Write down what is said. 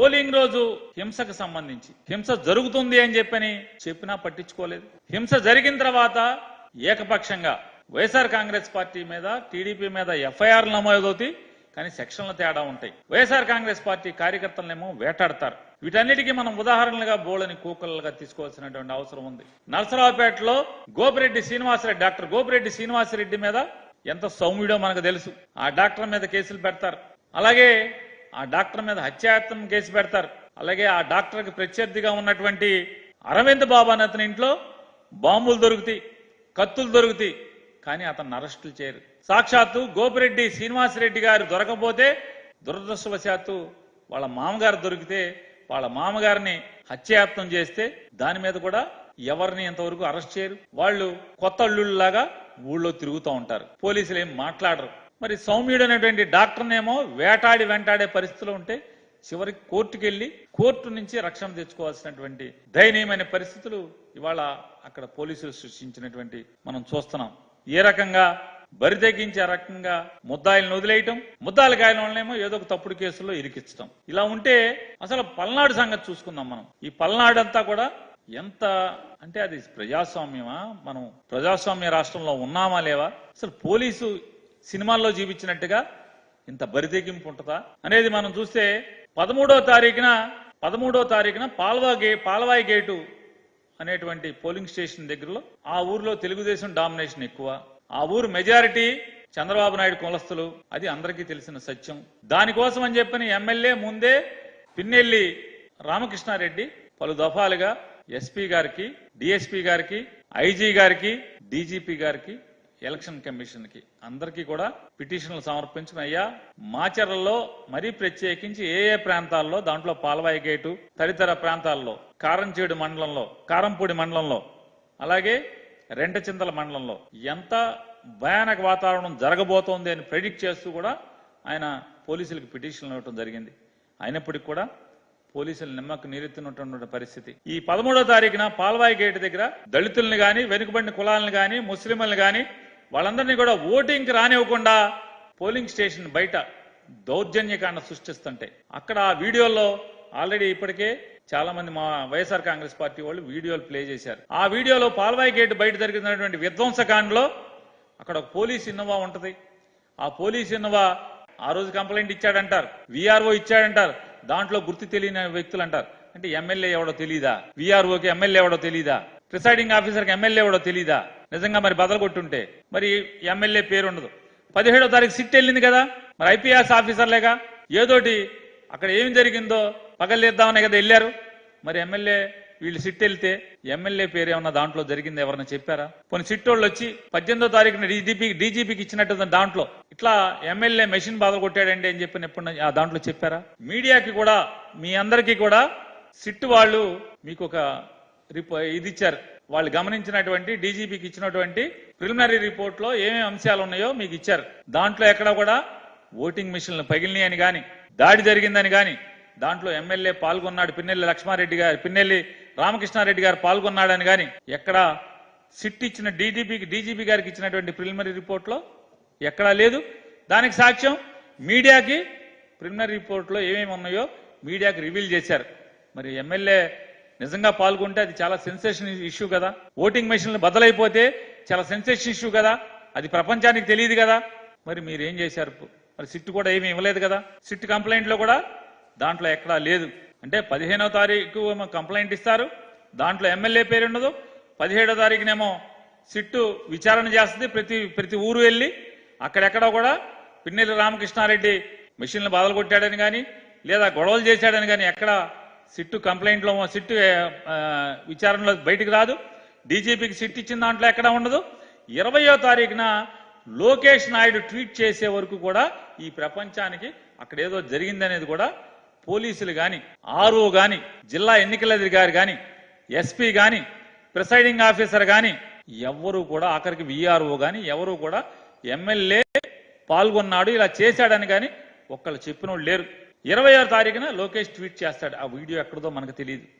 Polling రోజు హింసకు సంబంధించి. హింస జరుగుతుంది అని చెప్పని చెప్పినా పట్టించుకోలేదు. హింస జరిగిన తర్వాత ఏకపక్షంగా వైఎస్ఆర్ కాంగ్రెస్ పార్టీ మీద టీడీపీ మీద ఎఫ్ఐఆర్ నమోదవుతాయి. కానీ సెక్షన్ల తేడా ఉంటాయి. వైఎస్ఆర్ కాంగ్రెస్ పార్టీ కార్యకర్తలనేమో వేటాడతారు. వీటన్నిటికీ మనం ఉదాహరణలుగా బోళని కూకలుగా తీసుకోవాల్సినటువంటి అవసరం ఉంది. నరసరావుపేటలో గోపిరెడ్డి శ్రీనివాసరెడ్డి డాక్టర్ గోపిరెడ్డి శ్రీనివాసరెడ్డి మీద ఎంత సౌమ్యుడో మనకు తెలుసు. ఆ డాక్టర్ మీద కేసులు పెడతారు. అలాగే ఆ డాక్టర్ మీద హత్యాయత్నం కేసు పెడతారు. అలాగే ఆ డాక్టర్కి ప్రత్యర్థిగా ఉన్నటువంటి అరవింద్ బాబు అని అతని ఇంట్లో బాంబులు దొరుకుతాయి కత్తులు దొరుకుతాయి కానీ అతను అరెస్టులు చేయరు. సాక్షాత్తు గోపిరెడ్డి శ్రీనివాసరెడ్డి గారు దొరకపోతే దురదృష్టవశాత్తు వాళ్ళ మామగారు దొరికితే వాళ్ళ మామగారిని హత్యాయత్నం చేస్తే దాని మీద కూడా ఎవరిని ఇంతవరకు అరెస్ట్ చేయరు. వాళ్ళు కొత్త అల్లుళ్ళలాగా ఊళ్ళో తిరుగుతూ ఉంటారు. పోలీసులు ఏం మాట్లాడరు. మరి సౌమ్యుడు అనేటువంటి డాక్టర్నేమో వేటాడి వెంటాడే పరిస్థితులు ఉంటే చివరికి కోర్టుకు వెళ్ళి కోర్టు నుంచి రక్షణ తెచ్చుకోవాల్సినటువంటి దయనీయమైన పరిస్థితులు ఇవాళ అక్కడ పోలీసులు సృష్టించినటువంటి మనం చూస్తున్నాం. ఏ రకంగా బరి తెగించే రకంగా ముద్దాయిలను వదిలేయటం ముద్దాయిల గాయల వల్లనేమో ఏదో ఒక తప్పుడు కేసుల్లో ఇరికించడం ఇలా ఉంటే అసలు పల్నాడు సంగతి చూసుకుందాం మనం. ఈ పల్నాడు అంతా కూడా ఎంత అంటే అది ప్రజాస్వామ్యమా? మనం ప్రజాస్వామ్య రాష్ట్రంలో ఉన్నామా లేవా? అసలు పోలీసు సినిమాల్లో జీవించినట్టుగా ఇంత బరితెగింపు ఉంటుందా? అనేది మనం చూస్తే పదమూడో తారీఖున పదమూడో తారీఖున పాల్వా గే పాల్వాయి గేటు అనేటువంటి పోలింగ్ స్టేషన్ దగ్గరలో ఆ ఊర్లో తెలుగుదేశం డామినేషన్ ఎక్కువ. ఆ ఊరు మెజారిటీ చంద్రబాబు నాయుడు కులస్తులు. అది అందరికీ తెలిసిన సత్యం. దానికోసం అని చెప్పిన ఎమ్మెల్యే ముందే పిన్నెల్లి రామకృష్ణారెడ్డి పలు దఫాలుగా ఎస్పీ గారికి డిఎస్పీ గారికి ఐజీ గారికి డీజీపీ గారికి ఎలక్షన్ కమిషన్కి అందరికీ కూడా పిటిషన్లు సమర్పించిన అయ్యా మాచర్లలో మరీ ప్రత్యేకించి ఏ ఏ ప్రాంతాల్లో దాంట్లో పాలవాయి గేటు తదితర ప్రాంతాల్లో కారంచేడు మండలంలో కారంపూడి మండలంలో అలాగే రెంటచింతల మండలంలో ఎంత భయానక వాతావరణం జరగబోతోంది అని ప్రెడిక్ట్ చేస్తూ కూడా ఆయన పోలీసులకు పిటిషన్లు ఇవ్వటం జరిగింది. అయినప్పటికీ కూడా పోలీసులు నిమ్మకు నీరెత్తినటువంటి పరిస్థితి. ఈ పదమూడో తారీఖున పాల్వాయి గేట్ దగ్గర దళితుల్ని గాని వెనుకబడిన కులాలను గాని ముస్లింలను గాని వాళ్ళందరినీ కూడా ఓటింగ్కి రానివ్వకుండా పోలింగ్ స్టేషన్ బయట దౌర్జన్యకాండ సృష్టిస్తుంటే అక్కడ ఆ వీడియోలో ఆల్రెడీ ఇప్పటికే చాలా మంది మా వైఎస్ఆర్ కాంగ్రెస్ పార్టీ వాళ్ళు వీడియోలు ప్లే చేశారు. ఆ వీడియోలో పాల్వాయి గేట్ బయట జరిగినటువంటి విధ్వంసకాండలో అక్కడ ఒక పోలీస్ ఇన్నోవా ఉంటది. ఆ పోలీస్ ఇన్నోవా ఆ రోజు కంప్లైంట్ ఇచ్చాడంటారు. విఆర్ఓ ఇచ్చాడంటారు. దాంట్లో గుర్తు తెలియని వ్యక్తులు అంటారు అంటే ఎమ్మెల్యే ఎవడో తెలీదా? విఆర్ఓకి ఎమ్మెల్యే ఎవడో తెలీదా? ప్రిసైడింగ్ ఆఫీసర్కి ఎమ్మెల్యే ఎవడో తెలీదా? నిజంగా మరి బదలు కొట్టుంటే మరి ఎమ్మెల్యే పేరు ఉండదు. పదిహేడో తారీఖు సిట్ వెళ్ళింది కదా మరి ఐపీఎస్ ఆఫీసర్లేగా ఏదోటి అక్కడ ఏం జరిగిందో పగలేద్దామనే కదా వెళ్ళారు. మరి ఎమ్మెల్యే వీళ్ళు సిట్ వెళ్తే ఎమ్మెల్యే పేరు ఏమన్నా దాంట్లో జరిగింది ఎవరన్నా చెప్పారా? కొన్ని సిట్టోళ్ళు వచ్చి పద్దెనిమిదో తారీఖున డీజీపీ డీజీపీకి ఇచ్చినట్టు దాంట్లో. ఇట్లా ఎమ్మెల్యే మెషిన్ బాధలు కొట్టాడండి అని చెప్పి ఎప్పుడు ఆ దాంట్లో చెప్పారా? మీడియాకి కూడా మీ అందరికీ కూడా సిట్ వాళ్ళు మీకు ఒక ఇది ఇచ్చారు. వాళ్ళు గమనించినటువంటి డీజీపీకి ఇచ్చినటువంటి ప్రిలిమినరీ రిపోర్ట్లో ఏమేమి అంశాలు ఉన్నాయో మీకు ఇచ్చారు. దాంట్లో ఎక్కడ కూడా ఓటింగ్ మిషన్లు పగిలినాయి అని గాని దాడి జరిగిందని గాని దాంట్లో ఎమ్మెల్యే పాల్గొన్నాడు పిన్నెల్లి లక్ష్మారెడ్డి గారు పిన్నెల్లి రామకృష్ణారెడ్డి గారు పాల్గొన్నాడని గాని ఎక్కడ సిట్ ఇచ్చిన డీజీపీకి డీజీపీ గారికి ఇచ్చినటువంటి ప్రిలిమినరీ రిపోర్ట్లో ఎక్కడా లేదు. దానికి సాక్ష్యం మీడియాకి ప్రిలిమినరీ రిపోర్ట్లో ఏమేమి ఉన్నాయో మీడియాకి రివీల్ చేశారు. మరి ఎమ్మెల్యే నిజంగా పాల్గొంటే అది చాలా సెన్సేషన్ ఇష్యూ కదా. ఓటింగ్ మెషిన్లు బదలైపోతే చాలా సెన్సేషన్ ఇష్యూ కదా. అది ప్రపంచానికి తెలియదు కదా. మరి మీరు ఏం చేశారు? మరి సిట్ కూడా ఏమీ ఇవ్వలేదు కదా. సిట్ కంప్లైంట్లో కూడా దాంట్లో ఎక్కడా లేదు. అంటే పదిహేనో తారీఖు కంప్లైంట్ ఇస్తారు. దాంట్లో ఎమ్మెల్యే పేరు ఉండదు. పదిహేడో తారీఖునేమో సిట్టు విచారణ చేస్తుంది ప్రతి ప్రతి ఊరు వెళ్ళి. అక్కడెక్కడ కూడా పిన్నెల్లి రామకృష్ణారెడ్డి మిషన్లు బాధలు కొట్టాడని కానీ లేదా గొడవలు చేశాడని కానీ ఎక్కడ సిట్టు కంప్లైంట్లో సిట్టు విచారణలో బయటికి రాదు. డీజీపీకి సిట్ ఇచ్చిన దాంట్లో ఎక్కడ ఉండదు. ఇరవయో తారీఖున లోకేష్ నాయుడు ట్వీట్ చేసే వరకు కూడా ఈ ప్రపంచానికి అక్కడ ఏదో జరిగిందనేది కూడా పోలీసులు గాని ఆర్ఓ గాని జిల్లా ఎన్నికల అధికారి గాని ఎస్పీ గాని ప్రిసైడింగ్ ఆఫీసర్ గాని ఎవరు కూడా ఆఖరికి విఆర్ఓ గాని ఎవరు కూడా ఎమ్మెల్యే పాల్గొన్నాడు ఇలా చేశాడని కానీ ఒక్కళ్ళు చెప్పినోళ్ళు లేరు. ఇరవై ఆరు తారీఖున లోకేష్ ట్వీట్ చేస్తాడు. ఆ వీడియో ఎక్కడదో మనకు తెలియదు.